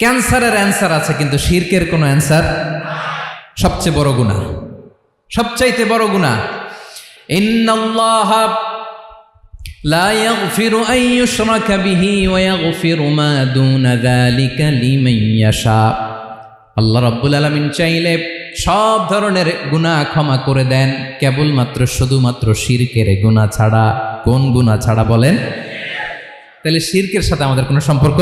ক্যান্সারের অ্যান্সার আছে কিন্তু শিরকের কোনো অ্যান্সার সবচেয়ে বড় গুণা সবচাইতে বড় গুণা ইন্নাল্লাহ لا يغفر أن يشرك به ويغفر ما دون ذلك لمن يشاء আল্লাহ রাব্বুল আলামিন চাইলে সব ধরনের গুনাহ ক্ষমা করে দেন কেবলমাত্র শুধুমাত্র শিরকের গুনাহ ছাড়া কোন গুনাহ ছাড়া বলেন তাহলে শিরকের সাথে আমাদের কোনো সম্পর্ক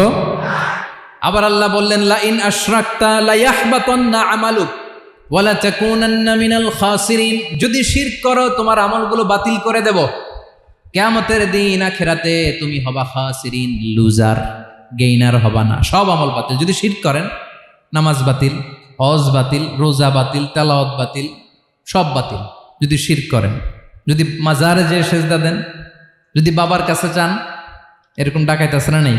আবার আল্লাহ বললেন লা ইন আশরাকতা লা ইয়াহবাতান্না আমালুক, ওয়ালা তাকুনান্না মিনাল খাসিরিন। যদি শিরক করো, তোমার আমলগুলো বাতিল করে দেব। কিয়ামতের দিন আখিরাতে তুমি হবা খাসিরিন, লুজার, গেইনার হবা না। সব আমল বাতিল। যদি শিরক করেন, নামাজ বাতিল, হজ বাতিল, রোজা বাতিল, তেলাওয়াত বাতিল, সব বাতিল। যদি শিরক করেন, যদি মাজারে যে সেজদা দেন, যদি বাবার কাছে চান, এরকম ডাকাইতে আছে না নেই?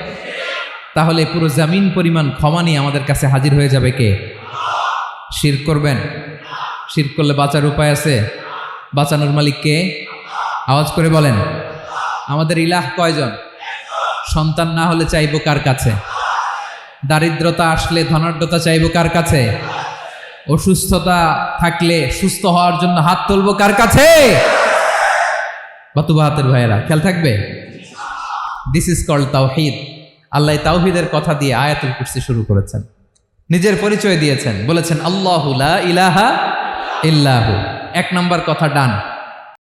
তাহলে পুরো জামিন পরিমাণ ক্ষমা নিয়ে আমাদের কাছে হাজির হয়ে যাবে কে? শির করবেন? শির করলে বাঁচার উপায় আছে? বাঁচানোর মালিক কে? আওয়াজ করে বলেন। আমাদের ইলাহ কয়জন? সন্তান না হলে চাইব কার কাছে? দারিদ্রতা আসলে ধনাঢ্যতা চাইব কার কাছে? অসুস্থতা থাকলে সুস্থ হওয়ার জন্য হাত তুলবো কার কাছে? বাতুবা হাতের ভাইয়েরা, খেয়াল থাকবে? দিস ইজ কল্ড তাওহিদ আল্লাহ তাওহিদের কথা দিয়ে আয়াতুল কুরসি শুরু করেছেন। নিজের পরিচয় দিয়েছেন। বলেছেন, আল্লাহ ইলাহা ইল্লাহু। এক নম্বর কথা ডান।